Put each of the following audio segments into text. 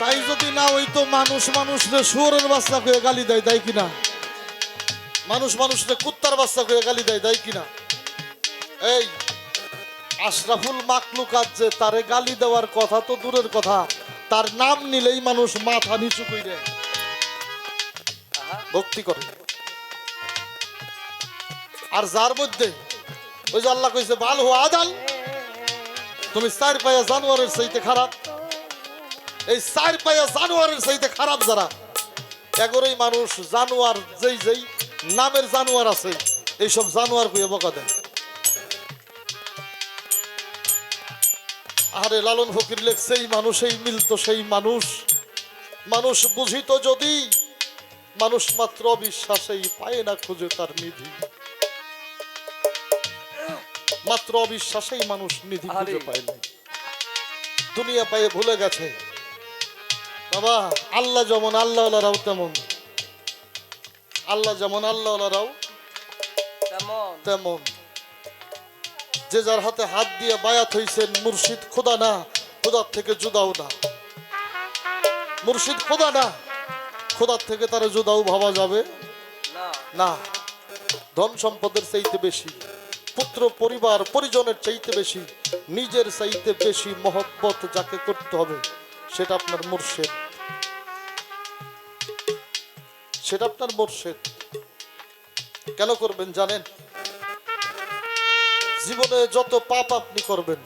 মানুষ মানুষরে শুয়োরের বাচ্চা করে গালি দেয় তাই কিনা? মানুষ মানুষরে কুত্তার বাচ্চা করে গালি দেয় তাই কিনা? এই, আশরাফুল মাকলুকাত যে তারে গালি দেওয়ার কথা তো দূরের কথা, তার নাম নিলেই মানুষ মাথা নিচু করে ভক্তি করে। আর যার মধ্যে, ওই যে আল্লাহ কইছে হো আদাল। তুমি চার পায়া জানোয়ারের চাইতে খারাপ। এই চার পায়া জানোয়ারের চাইতে খারাপ যারা। এগোরেই মানুষ জানোয়ার যেই যেই নামের জানোয়ার আছে এইসব জানোয়ার কইয়ে বকা দেয় আরে লালন ফকির লেখছে এই মানুষেই মিলতো সেই মানুষ। মানুষ বুঝিত যদি মানুষ মাত্র অবিশ্বাসেই পায় না খুঁজে তার নিধি। মাত্র অবিশ্বাসেই মানুষ নিধি খুঁজে। পায় না দুনিয়া পায়ে ভুলে গেছে। বাবা আল্লাহ যেমন আল্লাহরাও তেমন। আল্লাহ যেমন আল্লাহরাও কেমন তেমন। যে যার হাতে হাত দিয়ে বায়াত হইছেন মুর্শিদ খোদা না খোদার থেকে জুদাও না। মুর্শিদ খোদা না খোদার থেকে তারা জুদাও ভাবা যাবে? না। না। ধন সম্পদের চাইতে বেশি পুত্র পরিবার পরিজনের চাইতে বেশি নিজের চাইতে বেশি মহব্বত যাকে করতে হবে। সেটা আপনার মুর্শেদ। সেটা আপনার মুর্শেদ। কেন করবেন জানেন? জীবনে যত পাপ আপনি করবেন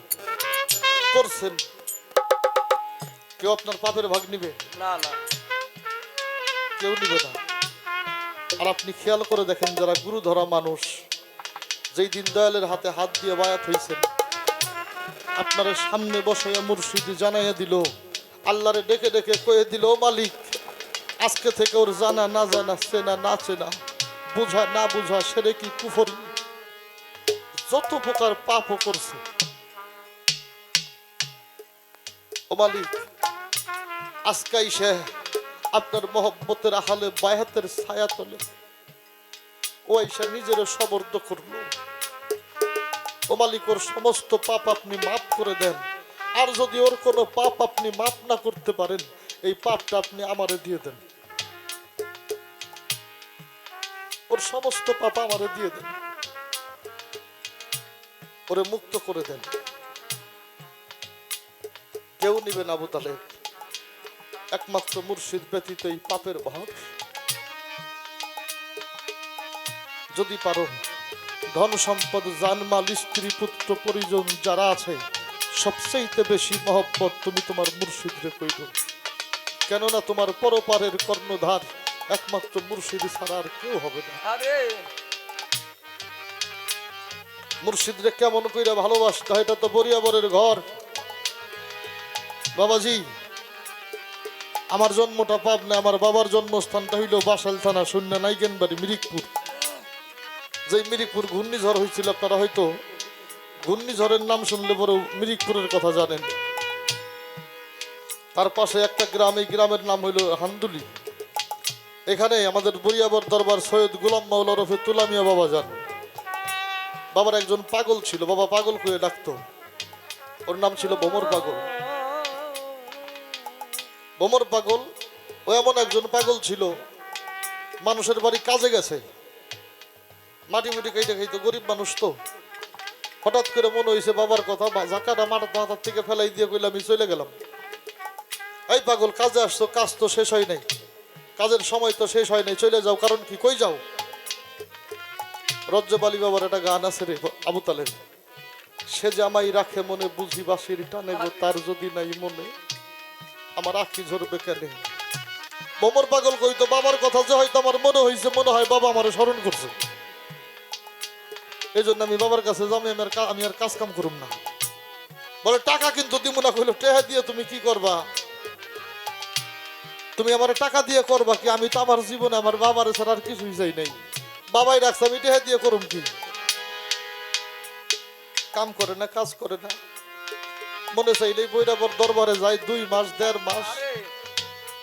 করছেন কেউ আপনার পাপের ভাগ নিবে? না না। কেউ নিবে না। আর আপনি খেয়াল করে দেখেন যারা গুরু ধরা মানুষ যেই দিন দয়ালের হাতে হাত দিয়ে বায়াত হয়েছেন আপনার সামনে বসাইয়া মুর্শিদ জানাইয়া দিল। আল্লাহরে ডেকে ডেকে কয়ে দিল, মালিক, আজকে থেকে ওর জানা না জানা, চেনা না চেনা, বুঝা না বুঝা সেরে কি কুফরি? যত প্রকার পাপও করছে। ও মালিক, আজকাই সে আপনার মহব্বতের আহালে বায়াতের ছায়া তলে। ও আইসা নিজের সমর্থ করল। ও মালিক, ওর সমস্ত পাপ আপনি মাফ করে দেন। আর যদি ওর কোনো পাপ আপনি মাপ না করতে পারেন, এই পাপটা আপনি আমারে দিয়ে দেন। ওর সমস্ত পাপ আমারে দিয়ে দেন। ওরে মুক্ত করে দেন। কেউ নিবেন আবু তালেব। একমাত্র মুর্শিদ ব্যতীত এই পাপের ভাব যদি পারো ধন সম্পদ জানমাল, স্ত্রী, পুত্র, পরিজন যারা আছে সবচেয়ে বেশি মহব্বত তুমি তোমার মুর্শিদরে কইব কেননা তোমার পরপারের কর্ণধার একমাত্র মুর্শিদ ছাড়া আর কেউ হবে না। মুর্শিদরে কেমন কইরা ভালোবাসতে হয় এটা তো বরিয়াবরের ঘর। বাবাজি আমার জন্মটা পাবনা আমার বাবার জন্মস্থানটা হইল বাসাল থানা শূন্য নাইকেনবাড়ি মিরিকপুর। যে মিরিকপুর ঘূর্ণিঝড় হয়েছিল আপনারা হয়তো ঘূর্ণিঝড়ের নাম শুনলে পরেও মিরিকপুরের কথা জানেন। তার পাশে একটা গ্রাম, এই গ্রামের নাম হইল হান্দুলি। এখানে আমাদের বরিয়াবর দরবার সৈয়দ গোলাম মাওলা রফে তুলামিয়া বাবা যান। বাবার একজন পাগল ছিল, বাবা পাগল করে ডাকতো। ওর নাম ছিল বোমর পাগল। বোমর পাগল ও এমন একজন পাগল ছিল, মানুষের বাড়ি কাজে গেছে। মাটি মুটি খাইতে খাইতে, গরিব মানুষ তো। হঠাৎ করে মনে হয়েছে বাবার কথা জাকাটা মাথার মাথার থেকে ফেলাই দিয়ে কইলে, আমি চলে গেলাম। এই পাগল, কাজে আসছো, কাজ তো শেষ হয় নাই। কাজের সময় তো শেষ হয় নাই, চলে যাও, কারণ কি, কই যাও? রজ্জবালি বাবার একটা গান আছে রে, আবু তালের সে জামাই রাখে মনে, বুঝি বাসির টানে গো, তার যদি নাই মনে, আমার আখি ঝরবে কেন? বোমর পাগল কইতো বাবার কথা যে হয়তো আমার মনে হয়েছে মনে হয় বাবা আমার স্মরণ করছে। এই জন্য আমি বাবার কাছে যাব আমি আমি আর কাজ কাম করুম না। বলে, টাকা কিন্তু দিব না। কইলো, টেহা দিয়ে তুমি কি করবা? তুমি আমার টাকা দিয়ে করবা কি? আমি তো আমার জীবনে আমার বাবার ছাড়া আর কিছুই চাই নাই। বাবাই রাখছে, আমি টেহা দিয়ে করুম কি? কাম করে না, কাজ করে না। মনে চাইলেই বৈরাবর দরবারে যায়, দুই মাস, দেড় মাস।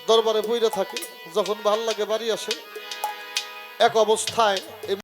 দরবারে বইরে থাকে, যখন ভালো লাগে বাড়ি আসে। এক অবস্থায় এই